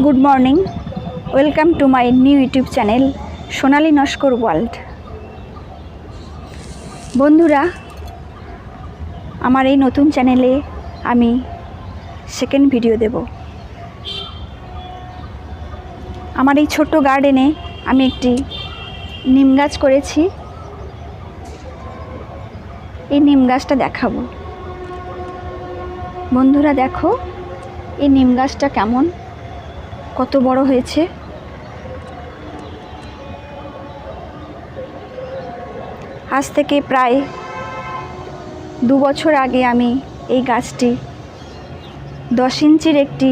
Good morning. Welcome to my new YouTube channel Sonali Naskar world. বন্ধুরা, আমার এই নতুন চ্যানেলে আমি সেকেন্ড ভিডিও দেব। আমার এই ছোট্ট গার্ডেনে আমি একটি নিম গাছ করেছি। এই নিম গাছটা দেখাবো। বন্ধুরা, দেখো, এই নিম গাছটা কেমন? কত বড় হয়েছে? আজ থেকে প্রায় দু বছর আগে আমি এই গাছটি দশ ইঞ্চির একটি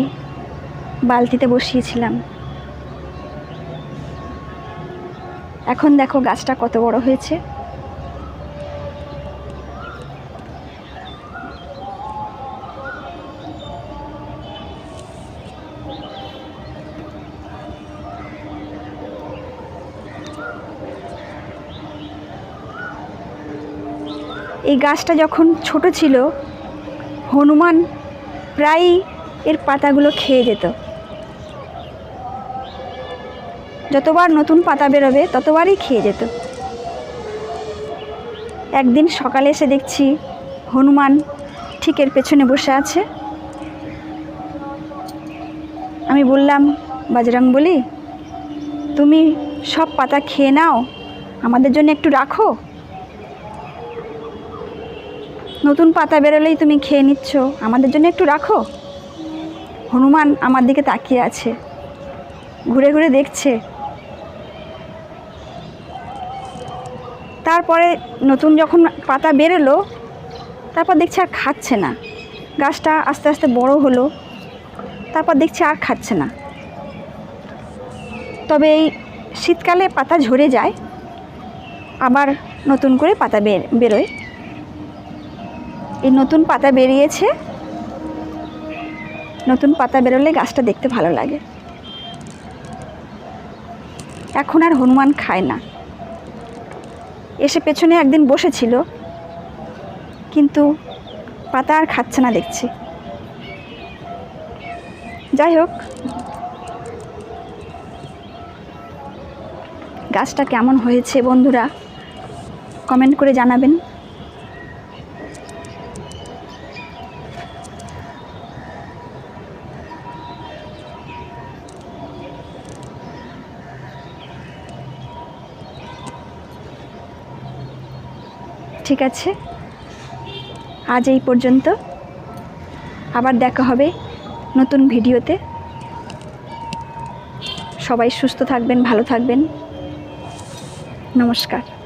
বালতিতে বসিয়েছিলাম। এখন দেখো গাছটা কত বড় হয়েছে। এই গাছটা যখন ছোট ছিল, হনুমান প্রায়ই এর পাতাগুলো খেয়ে যেত। যতবার নতুন পাতা বেরোবে, ততবারই খেয়ে যেত। একদিন সকালে এসে দেখছি হনুমান ঠিক এর পেছনে বসে আছে। আমি বললাম, বাজরাং বলি, তুমি সব পাতা খেয়ে নাও, আমাদের জন্য একটু রাখো। নতুন পাতা বেরোলেই তুমি খেয়ে নিচ্ছ। আমাদের জন্য একটু রাখো। হনুমান আমার দিকে তাকিয়ে আছে। ঘুরে ঘুরে দেখছে। তারপরে নতুন যখন পাতা বেরোলো, তারপর দেখছি আর খাচ্ছে না। গাছটা আস্তে আস্তে বড় হলো। তারপর দেখছি আর খাচ্ছে না। তবে এই শীতকালে পাতা ঝরে যায়। আবার নতুন করে পাতা বের, বেরোয়। এই নতুন পাতা বেরিয়েছে। নতুন পাতা বেরোলে গাছটা দেখতে ভালো লাগে। এখন আর হনুমান খায় না। এসে পেছনে একদিন বসেছিল, কিন্তু পাতা আর খাচ্ছে না দেখছি। যাই হোক, গাছটা কেমন হয়েছে বন্ধুরা কমেন্ট করে জানাবেন। ঠিক আছে? আজ এই পর্যন্ত। আবার দেখা হবে নতুন ভিডিওতে। সবাই সুস্থ থাকবেন, ভালো থাকবেন। নমস্কার।